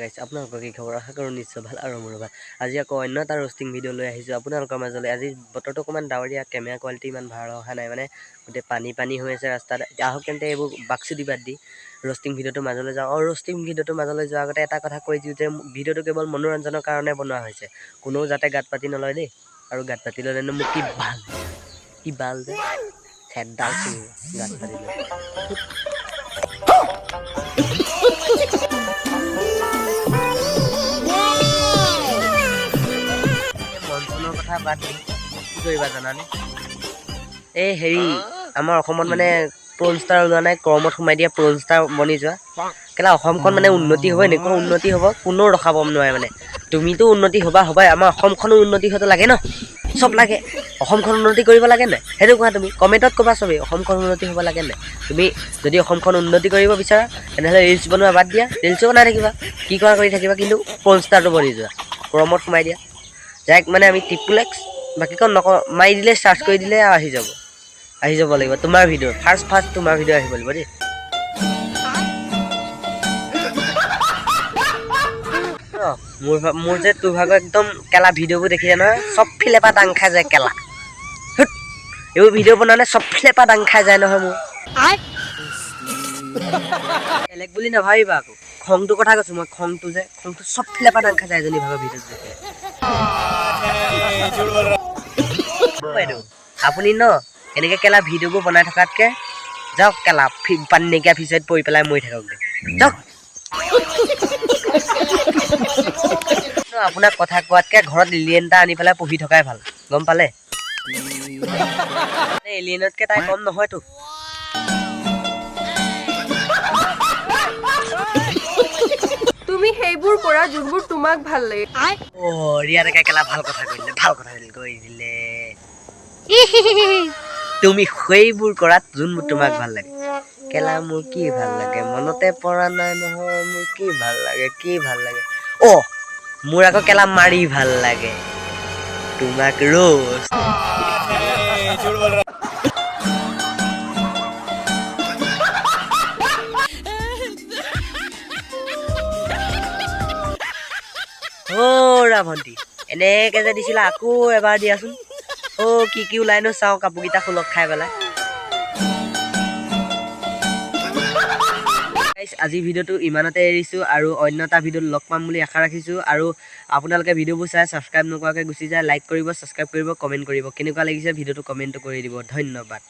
গাইছে আপোনালোকৰ কি খবৰ? আশা কৰোঁ নিশ্চয় ভাল আৰু মোৰো ভাল আজি আকৌ অন্য এটা ৰ'ষ্টিং ভিডিঅ' লৈ আহিছোঁ। আপোনালোকৰ মাজলৈ আজি বতৰটো অকণমান ডাৱৰীয়া কেমেৰা কোৱালিটি ইমান ভাল অহা নাই মানে। গোটেই পানী পানী হৈ আছে ৰাস্তাত। আহক তেন্তে এইবোৰ বাকচুদি বাদ দি ৰ'ষ্টিং ভিডিঅ'টোৰ মাজলৈ যাওঁ। আৰু ৰ'ষ্টিং ভিডিঅ'টোৰ মাজলৈ যোৱাৰ আগতে এটা কথা কৈ দিওঁ যে ভিডিঅ'টো কেৱল মনোৰঞ্জনৰ কাৰণে বনোৱা হৈছে। কোনেও যাতে গাত পাতি নলয় দেই। আৰু গাত পাতি ল'লেনো মোক কি ভাল কি ভাল যে? ছিঙিব গাত পাতি কি কৰিবা জানানে? এই হেৰি আমাৰ অসমত মানে প্ৰ'ন ষ্টাৰ ওলোৱা নাই কৰ্মত সোমাই দিয়া প্ৰ'ন ষ্টাৰ বনি যোৱা। কেলা অসমখন মানে উন্নতি হ'ব এনেকুৱা উন্নতি হ'ব কোনেও ৰখাব নোৱাৰে মানে। তুমিতো উন্নতি হ'বা হ'বাই আমাৰ অসমখনো উন্নতি হ'লে লাগে ন? চব লাগে। অসমখন উন্নতি কৰিব লাগে নাই? সেইটো কোৱা তুমি কমেণ্টত ক'বা চবেই অসমখন উন্নতি হ'ব লাগে নাই? তুমি যদি অসমখন উন্নতি কৰিব বিচাৰা তেনেহ'লে ৰিলচ বনোৱা বাদ দিয়া ৰিলচো বনাই থাকিবা কি কৰা কৰি থাকিবা কিন্তু প্ৰ'ন ষ্টাৰটো বনি যোৱা ক্ৰমত সোমাই দিয়া। যাক মানে আমি টিপুলেক্স বাকীখন নক মাৰি দিলে চাৰ্চ কৰি দিলে আহি যাব। আহি যাব লাগিব। তোমাৰ ভিডিঅ' ফাৰ্ষ্ট ফাৰ্ষ্ট তোমাৰ ভিডিঅ' আহিব লাগিব দেই। মোৰ মোৰ যে তোৰ ভাগৰ একদম কেলা ভিডিঅ'বোৰ দেখিছে নহয় চব ফিলে পৰা দাং খাই যায় কেলা। এইবোৰ ভিডিঅ' বনালে চব ফিলে পৰা দাং খাই যায় নহয় মোৰ। বেলেগ বুলি নাভাবিবা আকৌ। খংটোৰ কথা কৈছোঁ মই খংটো যে খংটো চব ফিলে পৰা দাং খাই যায় এজনী ভাগৰ ভিডিঅ'টো দেখিলে বাইদেউ আপুনি ন, এনেকৈ কেলা ভিডিঅ'বোৰ বনাই থকাতকৈ, যাওক কেলা পানী নাইকিয়া ফিচাৰীত পৰি পেলাই মৰি থাকক যাওক। আপোনাক কথা কোৱাতকৈ ঘৰত এলিয়েন এটা আনি পেলাই পঢ়ি থকাই ভালো, গম পালে? এলিয়েনতকৈ তাই কম নহয়তো। সেইবোৰ কৰা যোনবোৰ তোমাক ভালো লাগে। অ ভালো কথা কৈ দিলে ভালো কথা কৈ দিলে। তুমি সেইবোৰ কৰাত যোনবোৰ তোমাক ভালো লাগে। কেলা মোৰ কি ভালো লাগে? মনতে পৰা নাই নহয় মোৰ কি ভালো লাগে কি ভালো লাগে? অ মোৰ আকৌ কেলা মাৰি ভালো লাগে। তোমাক ৰ'জ। অ'ৰা ভণ্টি। এনেকে যে দিছিলা আকৌ এবাৰ দিয়াচোন। অ' কি কি ওলাই চাওঁ কাপোৰকেইটা সুলগ খাই পেলাই। আজি ভিডিঅ'টো ইমানতে এৰিছোঁ আৰু অন্য এটা ভিডিঅ'ত লগ পাম বুলি আশা ৰাখিছোঁ আৰু আপোনালোকে ভিডিঅ'বোৰ চাই ছাবস্ক্ৰাইব নকৰাকৈ গুচি যায় লাইক কৰিব ছাবস্ক্ৰাইব কৰিব কমেণ্ট কৰিব। কেনেকুৱা লাগিছে ভিডিঅ'টো কমেণ্টটো কৰি দিব। ধন্যবাদ।